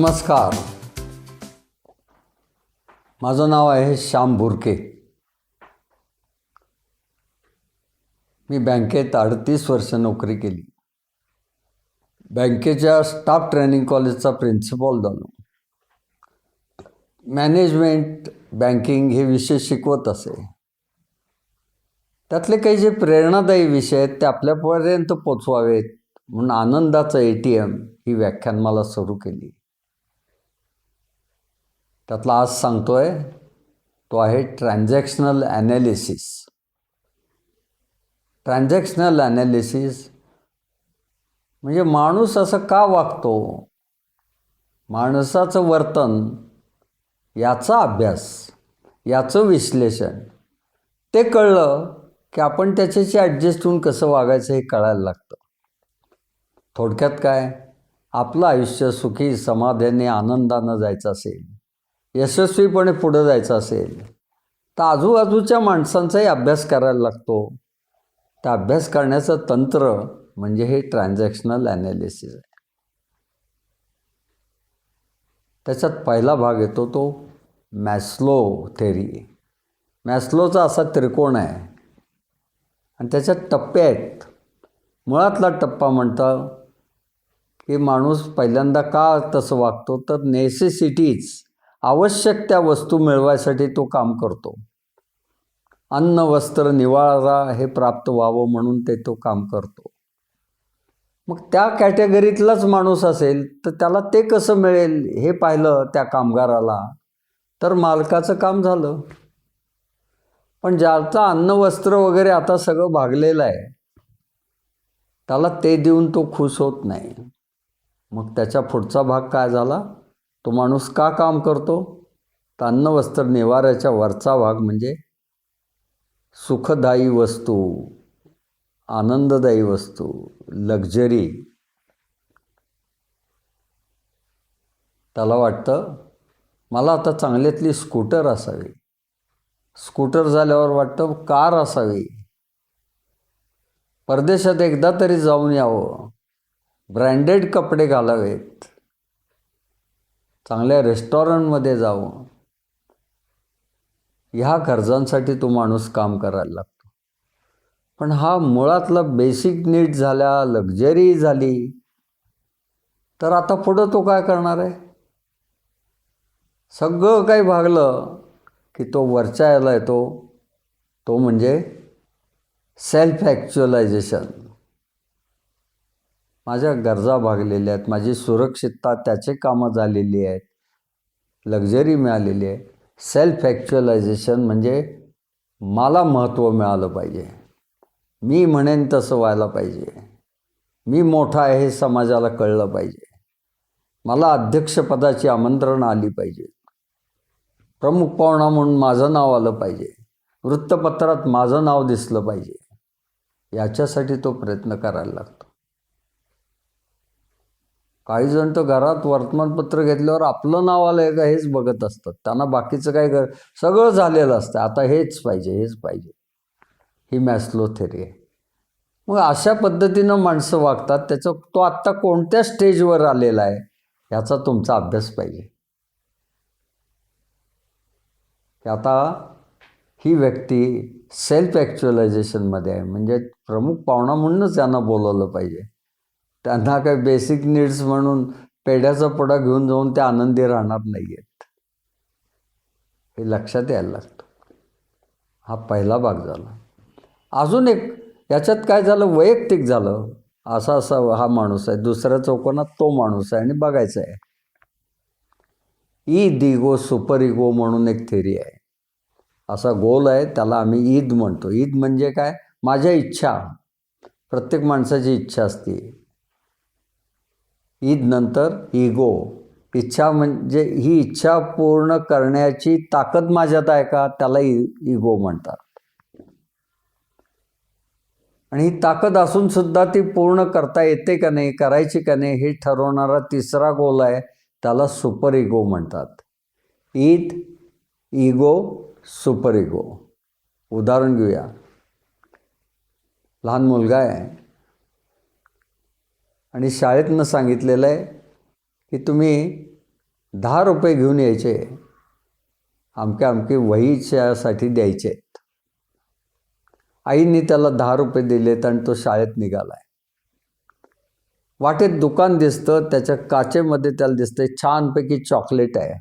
नमस्कार. माझं नाव आहे श्याम बुरके मी बँकेत अडतीस वर्ष नोकरी केली. बँकेच्या स्टाफ ट्रेनिंग कॉलेजचा प्रिन्सिपॉल झालो. मॅनेजमेंट बँकिंग हे विषय शिकवत असे. त्यातले काही जे प्रेरणादायी विषय आहेत ते आपल्यापर्यंत पोचवावेत म्हणून आनंदाचं ए टी एम ही व्याख्यान मला सुरू केली. त्यातला आज सांगतोय तो आहे ट्रान्झॅक्शनल ॲनालिसिस. ट्रान्झॅक्शनल ॲनालिसिस म्हणजे माणूस असं का वागतो? माणसाचं वर्तन याचा अभ्यास याचं विश्लेषण ते कळलं की आपण त्याच्याशी ॲडजस्ट होऊन कसं वागायचं हे कळायला लागतं. थोडक्यात काय? आपलं आयुष्य सुखी समाधानी आनंदानं जायचं असेल यशस्वीपणे पुढं जायचं असेल तर आजूबाजूच्या माणसांचाही अभ्यास करायला लागतो. त्या अभ्यास करण्याचं तंत्र म्हणजे हे ट्रान्झॅक्शनल ॲनालिसिस आहे. त्याच्यात पहिला भाग येतो तो मॅस्लो थेरी. मॅस्लोचा असा त्रिकोण आहे. आणि त्याच्यात टप्पे आहेत. मुळातला टप्पा म्हणतं की माणूस पहिल्यांदा का तसं वागतो? तर नेसेसिटीज आवश्यक त्या वस्तू मिळवायसाठी तो काम करतो. अन्न वस्त्र निवारा हे प्राप्त व्हावं म्हणून ते तो काम करतो. मग त्या कॅटेगरीतलाच माणूस असेल तर त्याला ते कसं मिळेल हे पाहिलं त्या कामगाराला तर मालकाचं काम झालं. पण ज्याचं अन्न वस्त्र वगैरे आता सगळं भागलेलं आहे त्याला ते देऊन तो खुश होत नाही. मग त्याच्या पुढचा भाग काय झाला? तो माणूस का काम करतो? तर अन्न वस्त्र निवाऱ्याच्या वरचा भाग म्हणजे सुखदायी वस्तू आनंददायी वस्तू लक्झरी त्याला वाटतं मला आता चांगल्यातली स्कूटर असावी. स्कूटर झाल्यावर वाटतं कार असावी. परदेशात एकदा तरी जाऊन यावं. ब्रँडेड कपडे घालावेत. चांगल्या रेस्टॉरंटमध्ये जावं ह्या गरजांसाठी तो माणूस काम करायला लागतो. पण हा मुळातला बेसिक नीड झाल्या लक्झरी झाली तर आता पुढं तो काय करणार आहे? सगळं काही भागलं की तो वरच्या याला येतो. तो म्हणजे सेल्फ ॲक्च्युअलायझेशन माझ्या गरजा भागलेल्या आहेत. माझी सुरक्षितता त्याचे कामं झालेली आहेत. लक्झरी मिळालेली आहे. सेल्फ ॲक्च्युअलायझेशन म्हणजे मला महत्त्व मिळालं पाहिजे. मी म्हणेन तसं व्हायला पाहिजे. मी मोठा आहे हे समाजाला कळलं पाहिजे. मला अध्यक्षपदाची आमंत्रण आली पाहिजे. प्रमुख पाहुणा म्हणून माझं नाव आलं पाहिजे. वृत्तपत्रात माझं नाव दिसलं पाहिजे. याच्यासाठी तो प्रयत्न करायला लागतो. काही जण तर घरात वर्तमानपत्र घेतल्यावर आपलं नाव आलं आहे का हेच बघत असतात. त्यांना बाकीचं काय कर सगळं झालेलं असतं. आता हेच पाहिजे हेच पाहिजे. ही मॅस्लो थेरी आहे मग अशा पद्धतीनं माणसं वागतात. त्याचं तो आत्ता कोणत्या स्टेजवर आलेला आहे याचा तुमचा अभ्यास पाहिजे. आता ही व्यक्ती सेल्फ ॲक्च्युअलायझेशनमध्ये आहे. म्हणजे प्रमुख पाहुणा म्हणूनच यांना बोलवलं पाहिजे. त्यांना काही बेसिक नीड्स म्हणून पेढ्याचा पुडा घेऊन जाऊन ते आनंदी राहणार नाही आहेत हे लक्षात यायला लागतं. हा पहिला भाग झाला. अजून एक याच्यात काय झालं? वैयक्तिक झालं. असा असा हा माणूस आहे. दुसऱ्या चौकोनात तो माणूस आहे आणि बघायचा आहे. ईद इगो सुपर इगो म्हणून एक थेरी आहे. असा गोल आहे त्याला आम्ही ईद म्हणतो. ईद म्हणजे काय? माझ्या इच्छा. प्रत्येक माणसाची इच्छा असते. ईद नंतर इगो इच्छा म्हणजे ही इच्छा पूर्ण करण्याची ताकद माझ्यात आहे का? त्याला इ इगो म्हणतात. आणि ही ताकद असून सुद्धा ती पूर्ण करता येते का नाही करायची का नाही हे ठरवणारा तिसरा गोल आहे त्याला सुपर इगो म्हणतात. ईद इगो सुपर इगो उदाहरण घेऊया. लहान मुलगा आहे. आणि शाळेतनं सांगितलेलं आहे की तुम्ही दहा रुपये घेऊन यायचे. अमक्या अमके वहीच्यासाठी द्यायचे. आहेत आईने त्याला दहा रुपये दिलेत आणि तो शाळेत निघाला आहे वाटेत दुकान दिसतं त्याच्या काचेमध्ये त्याला दिसतंय छानपैकी चॉकलेट आहे.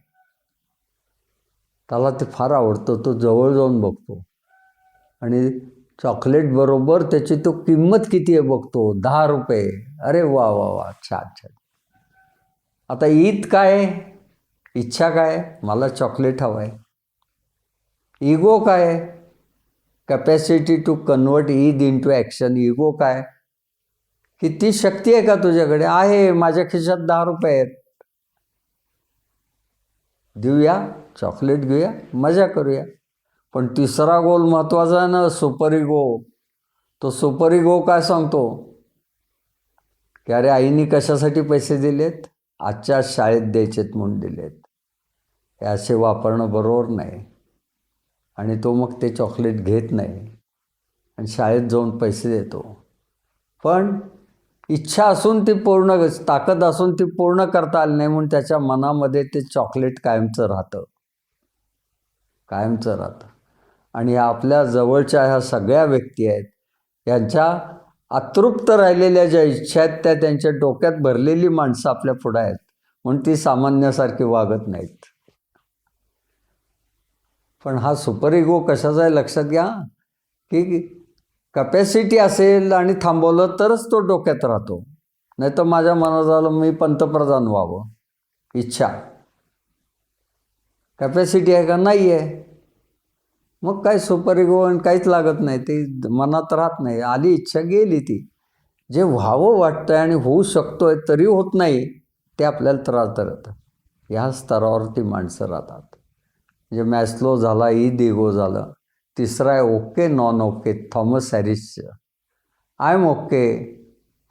त्याला ते फार आवडतं तो जवळ जाऊन बघतो. आणि चॉकलेट बरोबर त्याची तो किंमत किती आहे बघतो? दहा रुपये. अरे वा वा वा. छान छान. आता ईद काय? इच्छा काय? मला चॉकलेट हवं आहे इगो काय? Capacity to convert it into action ego काय? किती शक्ती आहे का तुझ्याकडे? आहे माझ्या खिशात दहा रुपये आहेत. देऊया चॉकलेट घेऊया मजा करूया. पण तिसरा गोल महत्त्वाचा आहे ना सुपरी गो. तो सुपरी गो काय सांगतो? की अरे आईने कशासाठी पैसे दिलेत? आजच्या शाळेत द्यायचेत म्हणून दिलेत. हे असे वापरणं बरोबर नाही. आणि तो मग ते चॉकलेट घेत नाही. आणि शाळेत जाऊन पैसे देतो. पण इच्छा असून ती पूर्ण ताकद असून ती पूर्ण करता आली नाही म्हणून त्याच्या मनामध्ये ते चॉकलेट कायमचं राहतं. कायमचं राहतं. आणि आपल्या जवळच्या ह्या सगळ्या व्यक्ती आहेत यांच्या अतृप्त राहिलेल्या ज्या इच्छा आहेत त्या त्यांच्या डोक्यात भरलेली माणसं आपल्या पुढं आहेत म्हणून ती सामान्यासारखी वागत नाहीत. पण हा सुपर इगो कशाचा आहे लक्षात घ्या की कपॅसिटी असेल आणि थांबवलं तरच तो डोक्यात राहतो. नाही तर माझ्या मनात झालं मी पंतप्रधान व्हावं. इच्छा. कॅपॅसिटी आहे का? नाही आहे मग काय सुपर आणि काहीच लागत नाही ते मनात राहत नाही. आली इच्छा गेली ती. जे व्हावं वाटतं आणि होऊ शकतोय तरी होत नाही ते आपल्याला त्रास धरत. ह्या स्तरावरती माणसं राहतात. म्हणजे मॅस्लो झाला ई इगो झालं तिसरा आहे okay non okay Thomas हॅरिसचं I am okay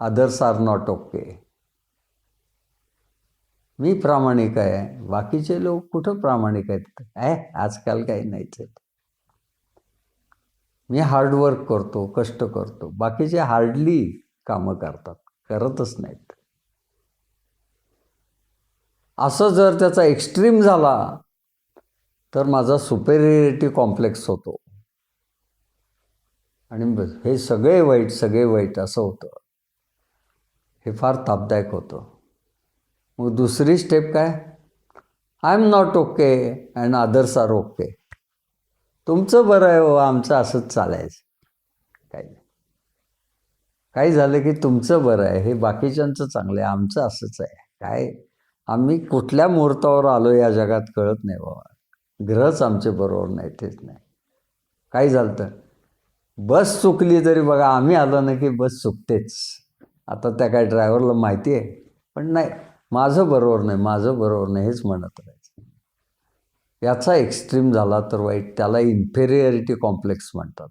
others are not okay. मी प्रामाणिक आहे बाकीचे लोक कुठं प्रामाणिक आहेत? आहे आजकाल काही नाहीच आहेत. मी हार्डवर्क करतो कष्ट करतो. बाकीचे हार्डली कामं करतात करतच नाहीत. असं जर त्याचा एक्स्ट्रीम झाला तर माझा सुपेरियरिटी कॉम्प्लेक्स होतो. आणि हे सगळे वाईट सगळे वाईट असं होतं. हे फार तापदायक होतं. मग दुसरी स्टेप काय? I am not okay and others are okay तुमचं बरं आहे हो आमचं असंच चालायचं. काही नाही. काही झालं की तुमचं बरं आहे हे बाकीच्यांचं चांगलं आहे आमचं असंच आहे. काय? आम्ही कुठल्या मुहूर्तावर आलो या जगात कळत नाही बाबा. ग्रहच आमचे बरोबर नाही तेच नाही. काय झालं तर बस चुकली तरी बघा आम्ही आलो ना की बस चुकतेच. आता त्या काय ड्रायव्हरला माहिती आहे पण नाही माझं बरोबर नाही माझं बरोबर नाही हेच म्हणत राहील. याचा एक्स्ट्रीम झाला तर वाईट त्याला इन्फेरियरिटी कॉम्प्लेक्स म्हणतात.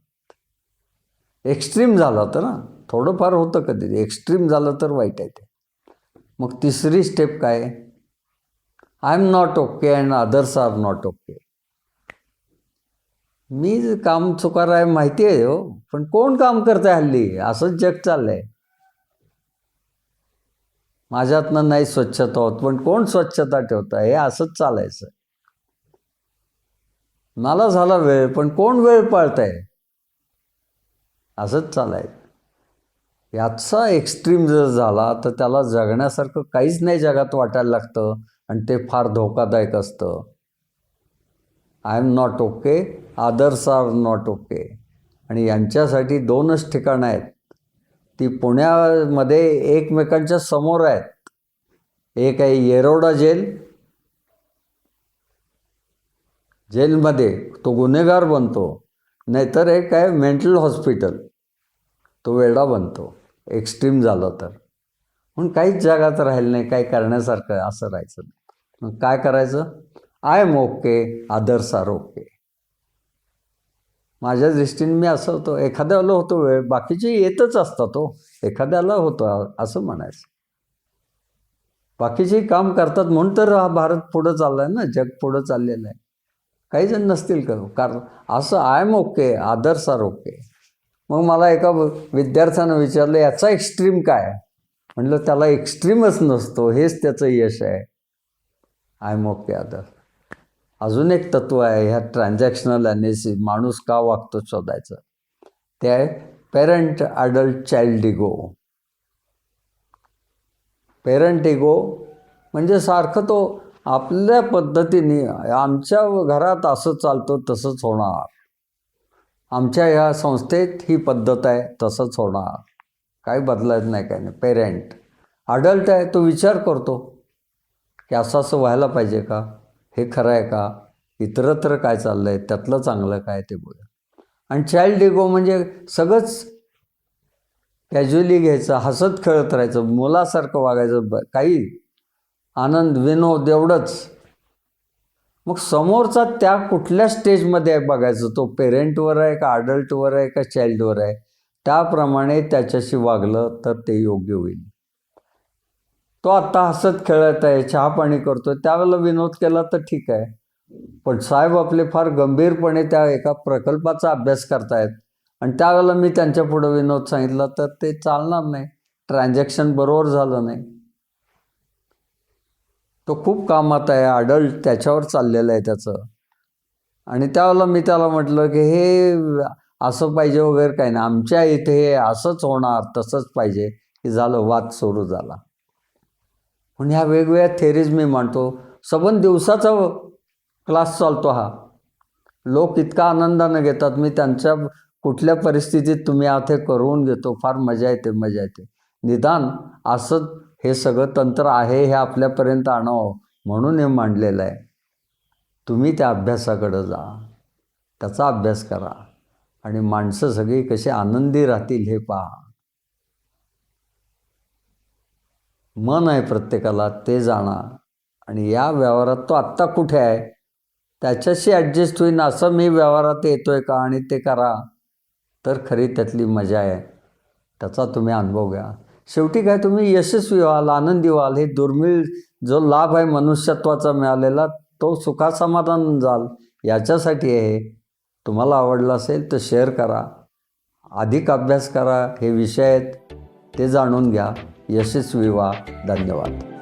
एक्स्ट्रीम झाला तर ना थोडंफार होतं कधी एक्स्ट्रीम झालं तर वाईट आहे ते. मग तिसरी स्टेप काय? I am not okay and others are not okay मी काम चुकार आहे माहिती आहे हो पण कोण काम करतंय हल्ली? असंच जग चाललंय. माझ्यातनं नाही स्वच्छता होत पण कोण स्वच्छता ठेवत आहे हे असंच चालायचं. मला झाला वेळ पण कोण वेळ पाळत आहे असंच चालायचं. याचा एक्स्ट्रीम जर झाला तर त्याला जगण्यासारखं काहीच नाही जगात वाटायला लागतं आणि ते फार धोकादायक असतं. I am not okay others are not okay आणि यांच्यासाठी दोनच ठिकाणं आहेत. ती पुण्यामध्ये एकमेकांच्या समोर आहेत. एक आहे येरोडा जेल जेलमध्ये तो गुन्हेगार बनतो नाहीतर एक आहे मेंटल हॉस्पिटल तो वेडा बनतो. एक्स्ट्रीम झालं तर. म्हणून काहीच जगात राहिलं नाही काही करण्यासारखं असं राहायचं नाही. मग काय करायचं? I am okay others are okay माझ्या दृष्टीने मी असं होतो. एखाद्याला होतो वेळ बाकीचे येतच असतात तो एखाद्याला होतो असं म्हणायचं. बाकीचे काम करतात म्हणून तर हा भारत पुढं चालला आहे ना जग पुढं चाललेलं आहे. काही जण नसतील का? कारण असं I am okay others are okay मग मला एका विद्यार्थ्यानं विचारलं याचा एक्स्ट्रीम काय म्हणलं त्याला एक्स्ट्रीमच नसतो हेच त्याचं यश आहे. आय एम ओके आदर अजून एक तत्व आहे ह्या ट्रान्झॅक्शनल ॲनालिसिस माणूस का वागतो शोधायचं? ते आहे parent adult child ego parent ego म्हणजे सारखं तो आपल्या पद्धतीने आमच्या घरात असं चालतं तसंच होणार. आमच्या ह्या संस्थेत ही पद्धत आहे तसंच होणार. काही बदलायचं नाही काय नाही. पेरेंट अडल्ट आहे तो विचार करतो की असं असं व्हायला पाहिजे का? हे खरं आहे का? इतरत्र काय चाललं आहे त्यातलं चांगलं काय ते बघा आणि चाइल्ड इगो म्हणजे सगळंच कॅज्युअली घ्यायचं हसत खेळत राहायचं मुलासारखं वागायचं ब काही आनंद विनोद एवढंच. मग समोरचा त्या कुठल्या स्टेजमध्ये आहे बघायचं? तो पेरेंटवर आहे का अडल्टवर आहे का चाइल्डवर आहे? त्याप्रमाणे त्याच्याशी वागलं तर ते योग्य होईल. तो आत्ता हसत खेळत आहे चहा पाणी करतो त्यावेळेला विनोद केला तर ठीक आहे. पण साहेब आपले फार गंभीरपणे त्या एका प्रकल्पाचा अभ्यास करतायत. आणि त्यावेळेला मी त्यांच्या पुढं विनोद सांगितला तर ते चालणार नाही. ट्रान्झॅक्शन बरोबर झालं नाही. तो खूप कामात आहे अडल्ट त्याच्यावर चाललेलं आहे त्याचं. आणि त्यावेळेला मी त्याला म्हटलं की हे असं पाहिजे वगैरे काही नाही. आमच्या इथे हे असंच होणार तसंच पाहिजे. की झालं वाद सुरू झाला. म्हणून ह्या वेगवेगळ्या थेरीज मी मांडतो. सबन दिवसाचा क्लास चालतो हा. लोक इतका आनंदानं घेतात. मी त्यांच्या कुठल्या परिस्थितीत तुम्ही आता हे करून घेतो. फार मजा येते मजा येते. निदान असं हे सगळं तंत्र आहे हे आपल्यापर्यंत आणावं म्हणून हे मांडलेलं आहे. तुम्ही त्या अभ्यासाकडं जा. त्याचा अभ्यास करा. आणि माणसं सगळी कशी आनंदी राहतील हे पहा. मन आहे प्रत्येकाला ते जाणा. आणि या व्यवहारात तो आत्ता कुठे आहे? त्याच्याशी ॲडजस्ट होईन असं मी व्यवहारात येतो आहे का आणि ते करा. तर खरी त्यातली मजा आहे. त्याचा तुम्ही अनुभव घ्या. शेवटी काय तुम्ही यशस्वी व्हाल आनंदी व्हाल. हे दुर्मिळ जो लाभ आहे मनुष्यत्वाचा मिळालेला तो सुखासमाधान जाल. याच्यासाठी आहे तुम्हाला आवडलं असेल तर शेअर करा. अधिक अभ्यास करा. हे विषय आहेत ते जाणून घ्या. यशस्वी व्हा. धन्यवाद.